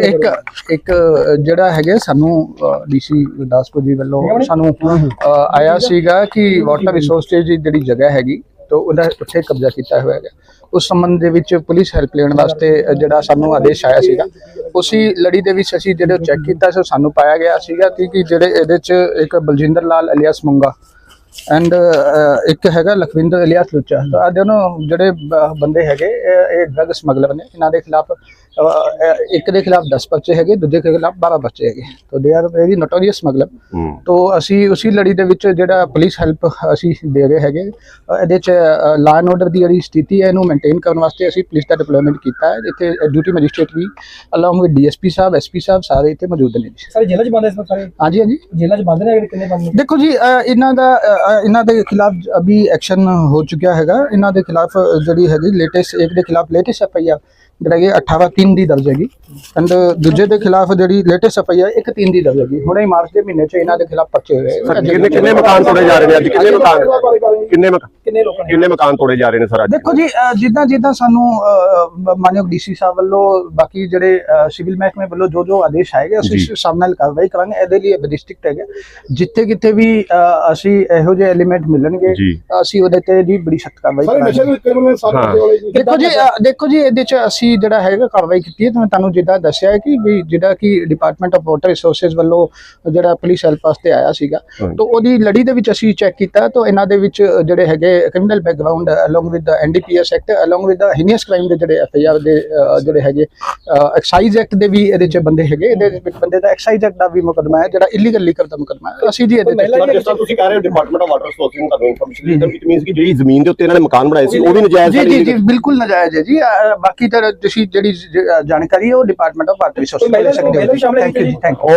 ਇੱਕ ਇੱਕ ਜਿਹੜਾ ਹੈਗਾ ਸਾਨੂੰ ਡੀਸੀ ਗੁਰਦਾਸਪੁਰ ਜੀ ਵੱਲੋਂ ਸਾਨੂੰ ਆਇਆ ਸੀਗਾ ਕਿ ਵਾਟਰ ਰਿਸੋਰਸਜ਼ ਦੀ ਜਿਹੜੀ ਜਗ੍ਹਾ ਹੈਗੀ ਤੋਂ ਉਹਦਾ ਉੱਥੇ ਕਬਜ਼ਾ ਕੀਤਾ ਹੋਇਆ ਹੈਗਾ। ਉਸ ਸੰਬੰਧ ਦੇ ਵਿੱਚ ਪੁਲਿਸ ਹੈਲਪ ਲੈਣ ਵਾਸਤੇ ਜਿਹੜਾ ਸਾਨੂੰ ਆਦੇਸ਼ ਆਇਆ ਸੀਗਾ ਉਸੇ ਲੜੀ ਦੇ ਵਿੱਚ ਅਸੀਂ ਜਿਹੜੇ ਚੈੱਕ ਕੀਤਾ ਸੋ ਸਾਨੂੰ ਪਾਇਆ ਗਿਆ ਸੀਗਾ ਕਿ ਜਿਹੜੇ ਇਹਦੇ ਚ ਇੱਕ ਬਲਜਿੰਦਰ ਲਾਲ ਅਲੀਆਸ ਮੁੰਗਾ ਐਂਡ ਇੱਕ ਹੈਗਾ ਲਖਵਿੰਦਰ ਇਲਿਆਸ ਲੁੱਚਾ। ਤਾਂ ਆ ਦੋਨੋਂ ਜਿਹੜੇ ਬੰਦੇ ਹੈਗੇ ਇਹ ਡਰਗ ਸਮਗਲਰ ਨੇ ਇਹਨਾਂ ਦੇ ਖਿਲਾਫ ਇੱਕ ਦੇ ਖਿਲਾਫ 10 ਬੱਚੇ ਹੈਗੇ ਦੂਜੇ ਦੇ ਖਿਲਾਫ 12 ਬੱਚੇ ਹੈਗੇ। ਤਾਂ ਦੇ ਆਰ ਵੈਰੀ ਨੋਟੋਰੀਅਸ ਹੂੰ। ਤੋਂ ਅਸੀਂ ਉਸੇ ਲੜੀ ਦੇ ਵਿੱਚ ਜਿਹੜਾ ਪੁਲਿਸ ਹੈਲਪ ਅਸੀਂ ਦੇ ਰਹੇ ਹੈਗੇ ਇਹਦੇ ਚ ਲਾਅ ਐਂਡ ਆਰਡਰ ਦੀ ਜਿਹੜੀ ਸਥਿਤੀ ਹੈ ਇਹਨੂੰ ਮੇਨਟੇਨ ਕਰਨ ਵਾਸਤੇ ਅਸੀਂ ਪੁਲਿਸ ਦਾ ਡਿਪਲੋਇਮੈਂਟ ਕੀਤਾ ਹੈ। ਇੱਥੇ duty magistrate we along with DSP sahib SP sahib ਸਾਰੇ ਇੱਥੇ ਮੌਜੂਦ ਨੇ ਜੀ। ਸਾਰੇ ਜੇਲ੍ਹਾਂ 'ਚ ਬੰਦ ਇਸ ਵਕਤ ਸਾਰੇ? ਹਾਂਜੀ ਹਾਂਜੀ। ਜੇਲ੍ਹਾਂ 'ਚ ਬੰਦ ਨੇ ਅਗਰ ਕਿੰਨੇ ਬੰਦ? ਨੇ ਦੇਖੋ ਜੀ ਇਹਨਾਂ ਦਾ ਇਹਨਾਂ ਦੇ ਖਿਲਾਫ ਅਭੀ ਐਕਸ਼ਨ ਹੋ ਚੁੱਕਿਆ ਹੈਗਾ। ਇਹਨਾਂ ਦੇ ਖਿਲਾਫ ਜਿਹੜੀ ਹੈਗੀ ਲੇਟੈਸਟ ਇੱਕ ਦੇ ਖਿਲਾਫ ਲੇਟੈਸਟ ਐਫਆਈਆਰ ਜਿਹੜਾ ਕਿ 18 3 ਦੀ ਦਰਜ ਹੈਗੀ। ਐਂਡ ਦੂਜੇ ਦੇ ਖਿਲਾਫ ਜਿਹੜੀ ਲੇਟੈਸਟ ਐਫਆਈਆਰ ਇੱਕ 3 ਦੀ ਦਰਜ ਹੈਗੀ। ਹੁਣੇ ਹੀ ਮਾਰਚ ਦੇ ਮਹੀਨੇ 'ਚ ਇਹਨਾਂ ਦੇ ਖਿਲਾਫ ਪਰਚੇ ਹੋਏ ਸਰ ਕਿੰਨੇ ਕਿੰਨੇ ਮਕਾਨ ਤੋੜੇ ਜਾ ਰਹੇ ਨੇ ਅੱਜ? ਕਿੰਨੇ ਮਕਾਨ? ਕਿੰਨੇ ਮਕ- ਕਿੰਨੇ ਲੋਕਾਂ ਨੇ? ਕਿੰਨੇ ਮਕਾਨ ਤੋੜੇ ਜਾ ਰਹੇ ਨੇ ਸਰ ਅੱਜ? ਦੇਖੋ ਜੀ ਜਿੱਦਾਂ ਜਿੱਦਾਂ ਸਾਨੂੰ ਮਾਨਯੋਗ ਡੀਸੀ ਸਾਹਿਬ ਵੱਲੋਂ ਬਾਕੀ ਜਿਹੜੇ ਸਿਵਲ ਮਹਿਕਮੇ ਵੱਲੋਂ ਜੋ ਜੋ ਆਦੇਸ਼ ਆਏਗੇ ਅਸੀਂ। ਉਸ ਹਿਸਾਬ ਨਾਲ ਕਾਰਵਾਈ ਕਰਾਂਗੇ। ਇਹਦੇ ਲਈ ਡਿਸਟ੍ਰਿਕਟ ਹੈਗਾ। ਜਿੱਥੇ ਕਿਤੇ ਵੀ ਅਸੀਂ ਇਹੋ ਜਿਹੇ ਐਲੀਮੈਂਟ ਮਿਲਣਗੇ। ਅਸੀਂ ਉਹਦੇ ਤੇ ਜੀ ਬੜੀ ਸਖਤ ਕਾਰਵਾਈ ਕਰਾਂਗੇ। ਹਾਂ। ਦੇਖੋ ਜੀ ਦੇਖੋ ਜੀ ਇਹਦੇ ਚ ਅਸੀਂ ਜਿਹੜਾ ਹੈਗਾ ਕਾਰਵਾਈ ਕੀਤੀ ਹੈ? ਤੇ ਮੈਂ ਤੁਹਾਨੂੰ ਜਿੱਦਾਂ ਦੱਸਿਆ ਹੈ ਕਿ ਵੀ ਜਿਹੜਾ ਕਿ ਡਿਪਾਰਟਮੈਂਟ ਆਫ ਵਾਟਰ ਰਿਸੋਰਸਸ ਵੱਲੋਂ ਜਿਹੜਾ ਪੁਲਿਸ ਹੈਲਪ ਵਾਸਤੇ ਆਇਆ ਸੀਗਾ। ਤਾਂ ਉਹਦੀ ਲੜੀ ਦੇ ਵਿੱਚ ਅਸੀਂ ਚੈੱਕ ਕੀਤਾ ਤਾਂ ਇਹਨਾਂ ਦੇ ਵਿੱਚ ਜਿਹੜੇ ਹੈਗੇ criminal background along with the NDPS act along with the heinous crime ਦੇ ਜਿਹੜੇ ਐਫਆਈਆਰ ਦੇ ਜਿਹੜੇ ਹੈਗੇ ਐਕਸਾਈਜ਼ ਐਕਟ ਦੇ ਵੀ ਇਹਦੇ ਚ ਬੰਦੇ ਹੈਗੇ। ਇਹਦੇ ਵਿੱਚ ਬੰਦੇ ਦਾ ਐਕਸਾਈਜ਼ ਐਕਟ ਦਾ ਵੀ ਮੁਕਦਮਾ ਹੈ ਜਿਹੜਾ ਇਲੀਗਲ ਲੀਕਰ ਦਾ ਮੁਕਦਮਾ ਹੈ। ਅਸੀਂ ਜੀ ਇਹਦੇ ਤੇ ਮਹਿਲਾ ਜਿਸ ਤਰ੍ਹਾਂ ਤੁਸੀਂ ਕਹਿ ਰਹੇ ਹੋ ਡਿਪਾਰਟਮੈਂਟ ਆਫ ਵਾਟਰ ਰਿਸੋਰਸਿਸ ਨੂੰ ਤੁਹਾਨੂੰ ਇਨਫੋਰਮੇਸ਼ਨ ਦਿੱਤੀ ਇਟ ਮੀਨਸ ਕਿ ਜਿਹੜੀ ਜ਼ਮੀਨ ਦੇ ਉੱਤੇ ਇਹਨਾਂ ਨੇ ਮਕਾਨ ਬਣਾਏ ਸੀ ਉਹ ਵੀ ਨਜਾਇਜ਼ ਜੀ ਸਾਰੀ ਜੀ ਜੀ ਬਿਲਕੁਲ ਨਜਾਇਜ਼ ਹੈ ਜੀ। ਅ, ਬਾਕੀ ਤਾਂ ਤੁਸੀਂ ਜਿਹੜੀ ਜ- ਜਾਣਕਾਰੀ ਹੈ ਉਹ ਡਿਪਾਰਟਮੈਂਟ ਆਫ ਵਾਟਰ ਨੂੰ- ਮਹਿਲਾ ਵੀ ਸ਼ਾਮਲ ਹੈ ਥੈਂਕ ਯੂ? ਥੈਂਕ ਉਹ